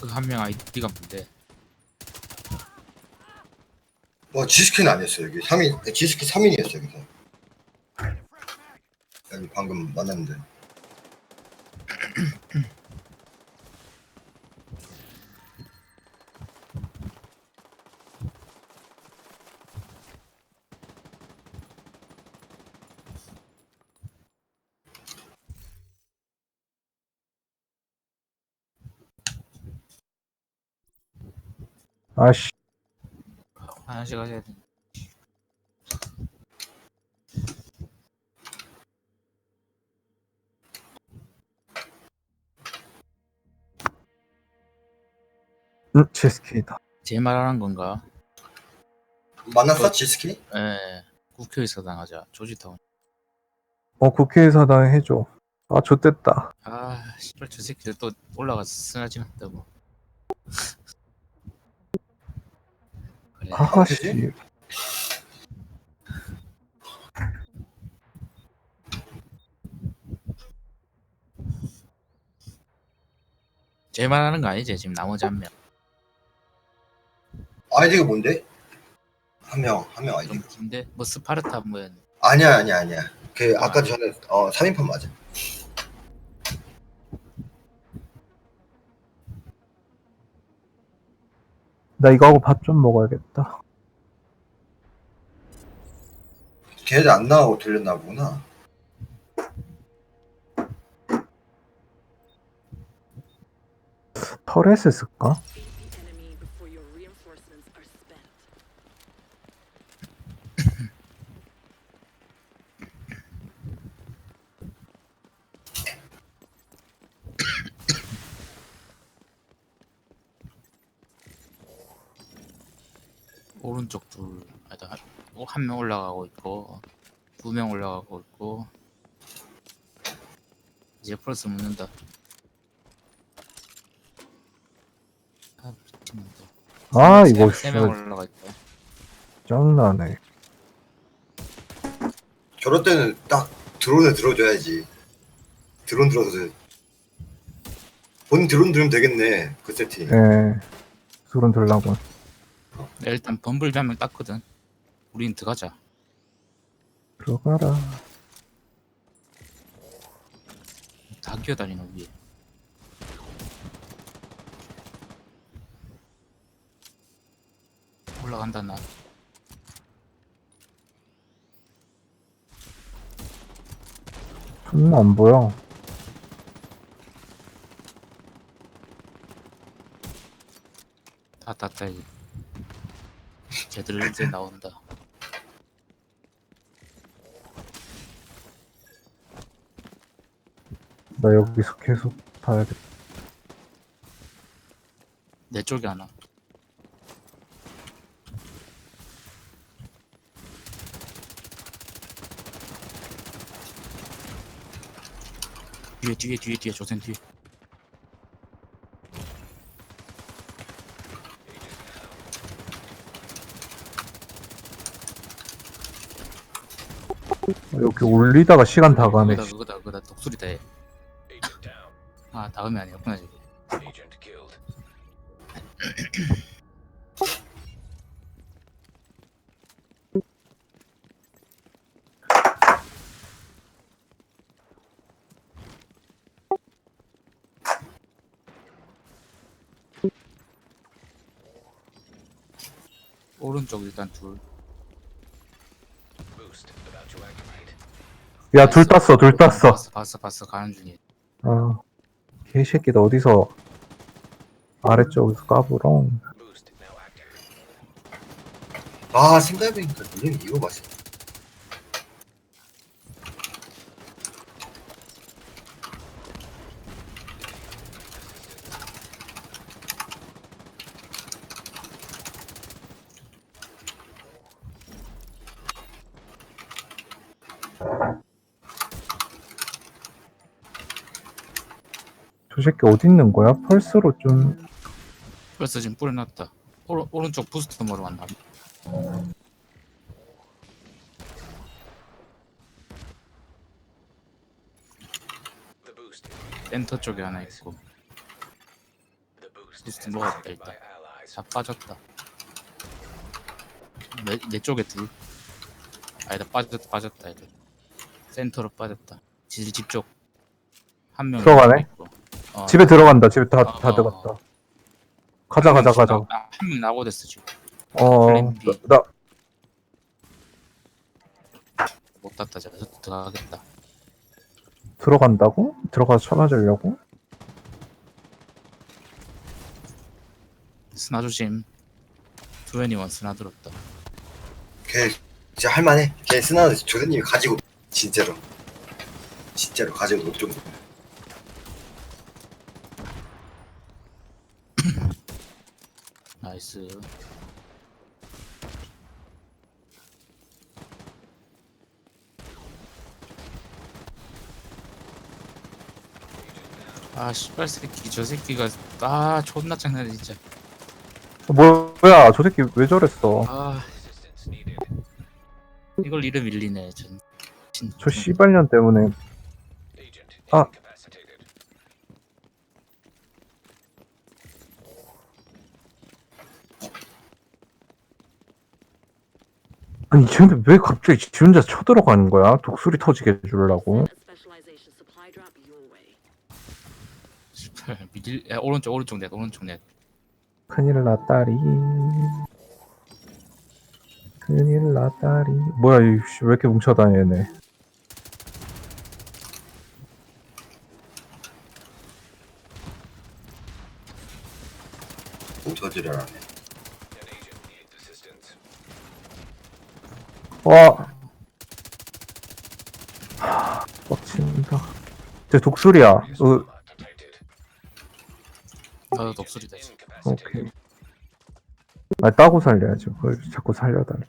그 한 명 아이디가 뭔데? 어, 지스키는 아니었어요. 여기 3인, 지스키 3인이었어요. 여기서. 여기 방금 만났는데. 아씨 화장실 가셔야 돼. 응 체스키다 제 말하는 건가? 만났어? 지스키? 예. 국회에서 당하자. 조지타운. 어 국회의사 당 해줘 아 좋댔다 아, 씨발 저 새끼들 또 올라가서 쓰나지 않다고. 그래. 아씨 제 말하는 거 아니지? 지금 나머지 한 명. 아이디가 뭔데? 한 명, 한 명 아이디. 좀 긴데? 뭐 스파르타 뭐였 아니야, 아니야, 아니야. 그, 아까 전에, 어, 3인판 맞아. 나 이거 하고 밥 좀 먹어야겠다 걔네들 안 나오고 들렸나 보구나. 터렛을 쓸까? 오른쪽 둘, 아니다. 한명 올라가고 있고, 두 명 올라가고 있고. 이제 플러스 묻는다. 아. 아 세- 이거 세명 진짜 올라가 있다. 짱나네 저럴 때는 딱 드론에 들어줘야지. 드론 들어서. 본 드론 들으면 되겠네. 그 세팅. 예 술은 들라고 네, 일단 범블비 한명 땄거든. 우린 들어가자. 들어가라 다 기어다니는 위에. 올라간다 나. 존나 안 보여 다 땄다 이제. 쟤들 이제 나온다. 나 여기서 계속 봐야겠다 내 쪽에 하나. 뒤에 뒤에 뒤에 뒤에 조센 뒤에. 여기 올리다가 시간 다 가네 그거다 그거다 그거다 독수리다 얘. 아 다음이 아니었구나 저기. 오른쪽 일단 둘. 야 둘 땄어 둘 땄어 봤어 봤어 봤어 가는 중이야. 아 개새끼들 어디서 아래쪽에서 까불어 아, 생각해보니까 눈이 이거 맞아. 저 새끼 어디 있는 거야? 펄스로 좀. 벌써 지금 뿌려놨다. 오른 오른쪽 부스트 머로 만나. 센터 쪽에 하나 있고. 부스트 먹었다 일단. 다 빠졌다. 내, 내 쪽에 둘. 아니다 빠졌다 빠졌다 애들. 센터로 빠졌다. 지지 집쪽. 한 명 들어가네? 어, 집에 들어간다. 집에 다, 다 어, 어, 들어갔다. 가자, 가자, 가자. 한명 나고 됐어 지금 어, 플랜 B. 나, 못 땄다 저 들어가겠다 들어간다고? 들어가서 쳐맞으려고? 스나 조심 투애니원 스나 들었다 걔 진짜 할만해. 걔 스나는 조대님이 가지고 진짜로 진짜로 가지고 놀 정도. 나이스 아 씨발 새끼 저 새끼가 아 존나 장난해 진짜 어, 뭐야, 저 새끼 왜 저랬어? 아 이걸 이름 밀리네 전 진- 저 씨발년 때문에. 아. 쟤는 왜 갑자기 지 혼자 쳐들어가는 거야? 독수리 터지게 해주려고. 밀 야, 오른쪽 오른쪽 넷 오른쪽 넷 큰일 났다리. 큰일 났다리. 뭐야, 이, 씨, 왜 이렇게 뭉쳐다녀, 얘네. 못 터지려네. 와. 하, 빡친다. 쟤 독수리야. 으, 나도 독수리다 지금 오케이. 아, 따고 살려야지. 그걸 자꾸 살려달래.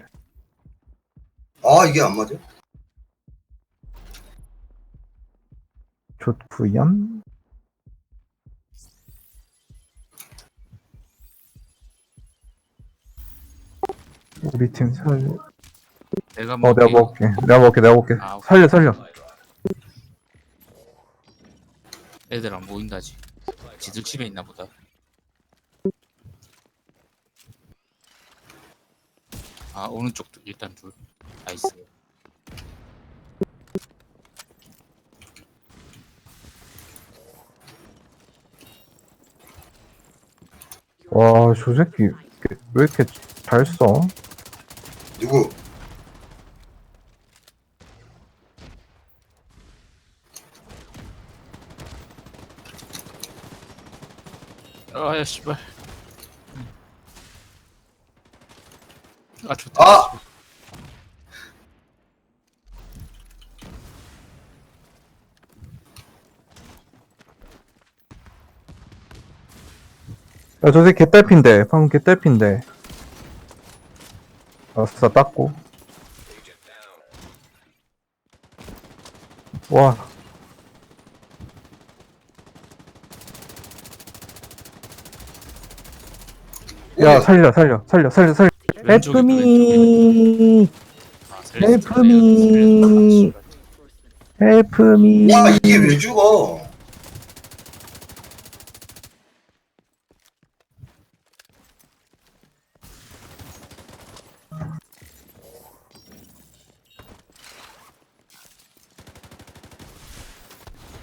아 이게 안 맞아? 좋구연. 우리 팀 살려. 내가 어, 먹을게. 내가 먹을게. 내가 먹을게. 내가 먹을게. 아, 오케이. 살려, 살려. 애들 안 보인다지 지들 집에 있나 보다 아 오른쪽 둘 일단 둘 나이스 와, 저 새끼 왜 이렇게 잘 써? 누구? 아야 씨발 아 좋다 아! 야, 저 새끼 개딸핀데. 방금 개딸핀데. 아싸, 땄고. 와. 야, 살려, 살려, 살려, 살려, 살려. 헬프미! 헬프미. 헬프미! 와 이게 왜 죽어?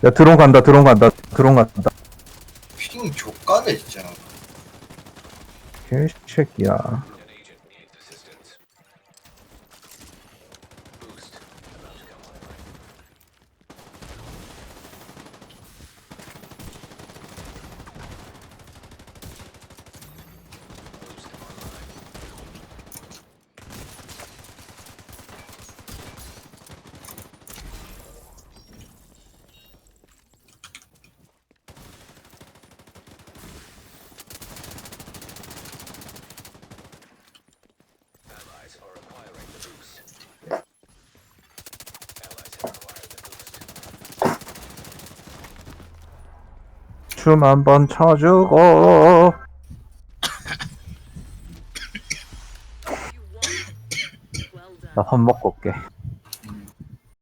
야, 드론 간다, 드론 간다, 드론 간다. 핑 족가네 진짜. 개새 춤 한번 춰주고. 나 밥 먹고 올게.